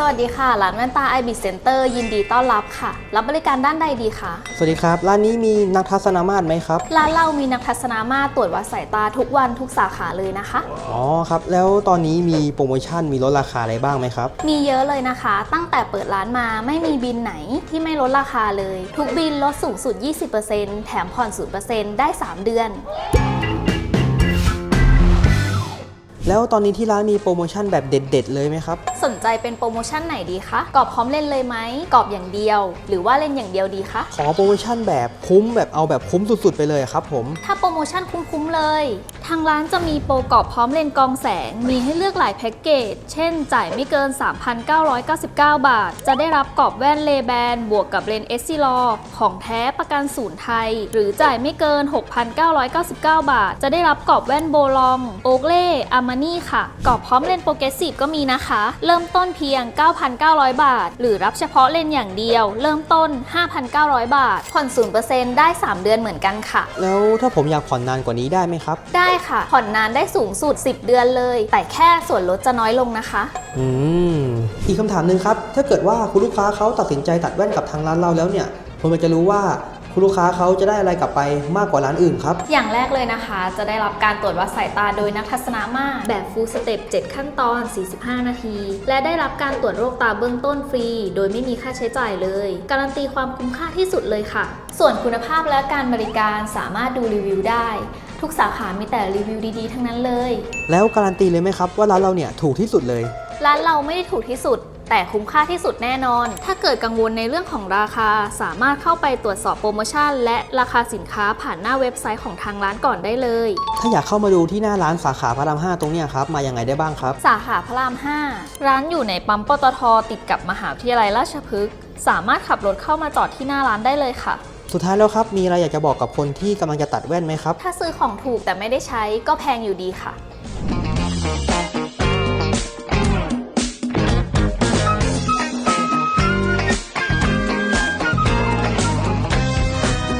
สวัสดีค่ะ ร้านแว่นตา i b i Center ยินดีต้อนรับค่ะ รับบริการด้านใดดีคะสวัสดีครับ ร้านนี้มีนักทัศนมาตรไหมครับ ร้านเรามีนักทัศนามาตรตรวจวัดสายตาทุกวันทุกสาขาเลยนะคะ อ๋อครับ แล้วตอนนี้มีโปรโมชั่นมีลดราคาอะไรบ้างไหมครับ มีเยอะเลยนะคะ ตั้งแต่เปิดร้านมาไม่มีบินไหนที่ไม่ลดราคาเลย ทุกบินลดสูงสุด 20%แถมผ่อน 0%ได้ 3 เดือน แล้วตอนนี้ที่ร้านมีโปรโมชั่นแบบเด็ด ๆ เลยไหมครับ สนใจเป็นโปรโมชั่นไหนดีคะกรอบพร้อมเล่นเลยไหมกรอบอย่างเดียว หรือว่าเล่นอย่างเดียวดีคะขอโปรโมชั่นแบบคุ้มแบบเอาแบบคุ้มสุดๆไปเลยครับผม ถ้าโปรโมชั่นคุ้มๆเลย ทางร้านจะมีโปรกรอบพร้อมเลนส์กรองแสง มีให้เลือกหลายแพ็กเกจ เช่น จ่ายไม่เกิน 3,999 บาท จะได้รับกรอบแว่นเลแบน บวกกับเลนส์เอสซิลอของแท้ประกันศูนย์ไทย หรือจ่ายไม่เกิน 6,999 บาท จะได้รับกรอบแว่นโบลอง โอเล่อามานี่ค่ะ กรอบพร้อมเลนส์โปรเกรสซีฟก็มีนะคะ เริ่มต้นเพียง 9,900 บาท หรือรับเฉพาะเลนส์อย่างเดียว เริ่มต้น 5,900 บาท ผ่อน 0%ได้ 3 เดือนเหมือนกันค่ะ แล้วถ้าผมอยากผ่อนนานกว่านี้ได้ไหมครับ ได้ค่ะ ผ่อนนานได้สูงสุด 10 เดือนเลย แต่แค่ส่วนลดจะน้อยลงนะคะ อืม อีกคำถามหนึ่งครับ ถ้าเกิดว่าคุณลูกค้าเขาตัดสินใจตัดแว่นกับทางร้านเราแล้วเนี่ยผมอยากจะรู้ว่า คุณลูกค้าเขาจะได้อะไรกลับไปมากกว่าร้านอื่นครับ อย่างแรกเลยนะคะ จะได้รับการตรวจวัดสายตาโดยนักทัศนามาตรแบบ full step 7ขั้นตอน 45 นาที และได้รับการตรวจโรคตาเบื้องต้นฟรี โดยไม่มีค่าใช้จ่ายเลย การันตีความคุ้มค่าที่สุดเลยค่ะ ส่วนคุณภาพและการบริการสามารถดูรีวิวได้ ทุกสาขามีแต่รีวิวดีๆ ทั้งนั้นเลย แล้วการันตีเลยไหมครับว่าร้านเราเนี่ยถูกที่สุดเลย ร้านเราไม่ได้ถูกที่สุด แต่คุ้มค่าที่สุดแน่นอน ถ้าเกิดกังวลในเรื่องของราคา สามารถเข้าไปตรวจสอบโปรโมชั่น และราคาสินค้าผ่านหน้าเว็บไซต์ของทางร้านก่อนได้เลย ถ้าอยากเข้ามาดูที่หน้าร้านสาขาพระราม5ตรงเนี้ยครับ มายังไงได้บ้างครับ สาขาพระราม 5 ร้านอยู่ในปั๊มปตทติดกับมหาวิทยาลัยราชพฤกษ์สามารถขับรถเข้ามาจอดที่หน้าร้านได้เลยค่ะ สุดท้ายแล้วครับ มีอะไรอยากจะบอกกับคนที่กำลังจะตัดแว่นไหมครับ ถ้าซื้อของถูกแต่ไม่ได้ใช้ก็แพงอยู่ดีค่ะ